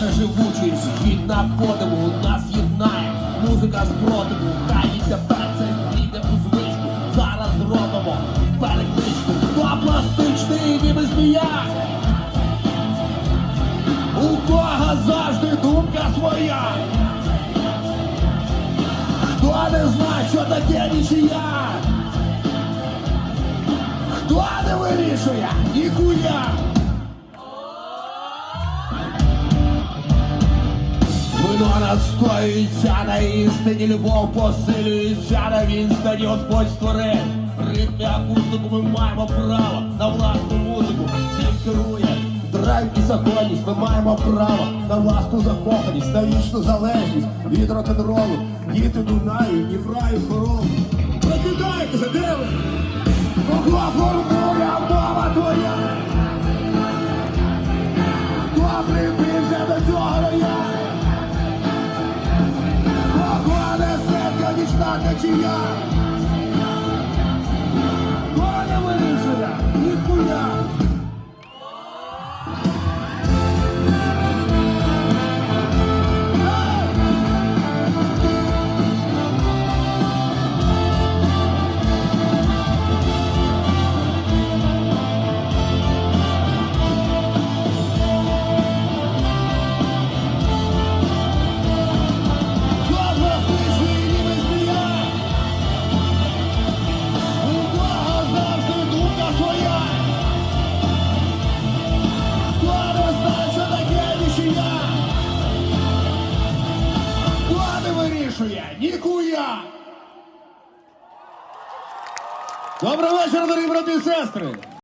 Наша живучість, гідна подиву, нас єднає, музика спротиву, хай і тепер це у звичку. Зараз зробимо перекличку. Хто пластичний, ніби змія? У кого завжди думка своя? Хто не знає, що таке нічия? Хто не вирішує? Ніхуя! Вино настоюється на істині, любов посилюється на відстані, Господь створив. Ритм і акустику ми маємо право на власну музику. Цим керує драйв і законність. Ми маємо право на власну закоханість, на вічну залежність від рок-н-ролу. Діти Дунаю, Дніпра і хоролу. Прокидайтеся, де ви? dia. Добрий вечір, дорогі брати і сестри!